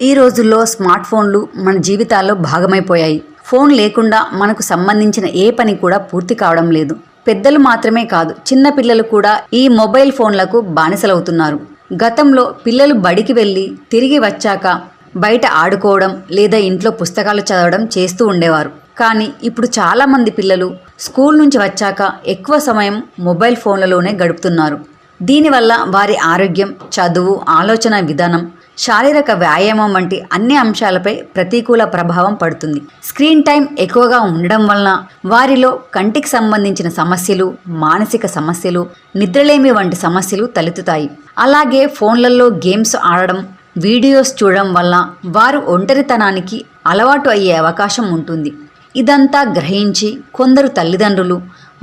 ఈ రోజుల్లో స్మార్ట్ ఫోన్లు మన జీవితాల్లో భాగమైపోయాయి. ఫోన్ లేకుండా మనకు సంబంధించిన ఏ పని కూడా పూర్తి కావడం లేదు. పెద్దలు మాత్రమే కాదు చిన్న పిల్లలు కూడా ఈ మొబైల్ ఫోన్లకు బానిసలవుతున్నారు. గతంలో పిల్లలు బడికి వెళ్ళి తిరిగి వచ్చాక బయట ఆడుకోవడం లేదా ఇంట్లో పుస్తకాలు చదవడం చేస్తూ ఉండేవారు. కానీ ఇప్పుడు చాలామంది పిల్లలు స్కూల్ నుంచి వచ్చాక ఎక్కువ సమయం మొబైల్ ఫోన్లలోనే గడుపుతున్నారు. దీనివల్ల వారి ఆరోగ్యం చదువు ఆలోచన విధానం శారీరక వ్యాయామం వంటి అన్ని అంశాలపై ప్రతికూల ప్రభావం పడుతుంది. స్క్రీన్ టైం ఎక్కువగా ఉండడం వలన వారిలో కంటికి సంబంధించిన సమస్యలు మానసిక సమస్యలు నిద్రలేమి వంటి సమస్యలు తలెత్తుతాయి. అలాగే ఫోన్లలో గేమ్స్ ఆడడం వీడియోస్ చూడడం వల్ల వారు ఒంటరితనానికి అలవాటు అయ్యే అవకాశం ఉంటుంది. ఇదంతా గ్రహించి కొందరు తల్లిదండ్రులు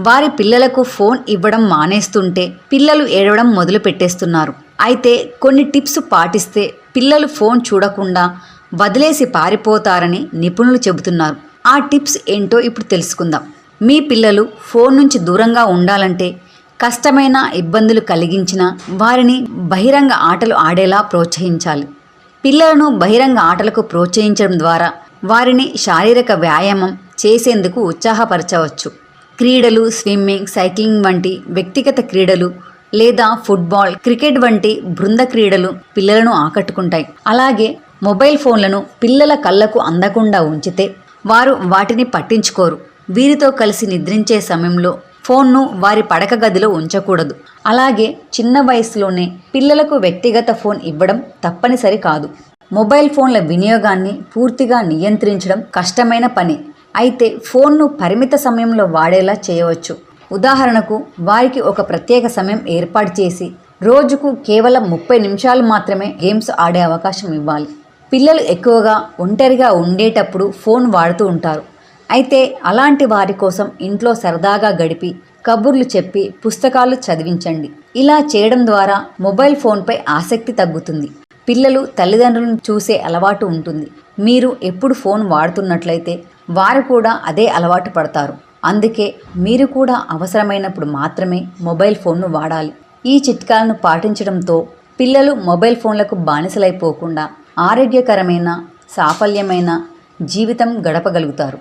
వారి పిల్లలకు ఫోన్ ఇవ్వడం మానేస్తుంటే పిల్లలు ఏడవడం మొదలు పెట్టేస్తున్నారు అయితే కొన్ని టిప్స్ పాటిస్తే పిల్లలు ఫోన్ చూడకుండా వదిలేసి పారిపోతారని నిపుణులు చెబుతున్నారు. ఆ టిప్స్ ఏంటో ఇప్పుడు తెలుసుకుందాం. మీ పిల్లలు ఫోన్ నుంచి దూరంగా ఉండాలంటే కష్టమైన ఇబ్బందులు కలిగించిన వారిని బహిరంగ ఆటలు ఆడేలా ప్రోత్సహించాలి. పిల్లలను బహిరంగ ఆటలకు ప్రోత్సహించడం ద్వారా వారిని శారీరక వ్యాయామం చేసేందుకు ఉత్సాహపరచవచ్చు. క్రీడలు స్విమ్మింగ్ సైక్లింగ్ వంటి వ్యక్తిగత క్రీడలు లేదా ఫుట్బాల్ క్రికెట్ వంటి బృంద క్రీడలు పిల్లలను ఆకట్టుకుంటాయి. అలాగే మొబైల్ ఫోన్లను పిల్లల కళ్ళకు అందకుండా ఉంచితే వారు వాటిని పట్టించుకోరు. వీరితో కలిసి నిద్రించే సమయంలో ఫోన్ను వారి పడక గదిలో ఉంచకూడదు. అలాగే చిన్న వయసులోనే పిల్లలకు వ్యక్తిగత ఫోన్ ఇవ్వడం తప్పనిసరి కాదు. మొబైల్ ఫోన్ల వినియోగాన్ని పూర్తిగా నియంత్రించడం కష్టమైన పని. అయితే ఫోన్ను పరిమిత సమయంలో వాడేలా చేయవచ్చు. ఉదాహరణకు వారికి ఒక ప్రత్యేక సమయం ఏర్పాటు చేసి రోజుకు కేవలం ముప్పై నిమిషాలు మాత్రమే గేమ్స్ ఆడే అవకాశం ఇవ్వాలి. పిల్లలు ఎక్కువగా ఒంటరిగా ఉండేటప్పుడు ఫోన్ వాడుతూ ఉంటారు. అయితే అలాంటి వారి కోసం ఇంట్లో సరదాగా గడిపి కబుర్లు చెప్పి పుస్తకాలు చదివించండి. ఇలా చేయడం ద్వారా మొబైల్ ఫోన్పై ఆసక్తి తగ్గుతుంది. పిల్లలు తల్లిదండ్రులను చూసే అలవాటు ఉంటుంది. మీరు ఎప్పుడు ఫోన్ వాడుతున్నట్లయితే వారు కూడా అదే అలవాటు పడతారు. అందుకే మీరు కూడా అవసరమైనప్పుడు మాత్రమే మొబైల్ ఫోన్ను వాడాలి. ఈ చిట్కాలను పాటించడంతో పిల్లలు మొబైల్ ఫోన్లకు బానిసలైపోకుండా ఆరోగ్యకరమైన సాఫల్యమైన జీవితం గడపగలుగుతారు.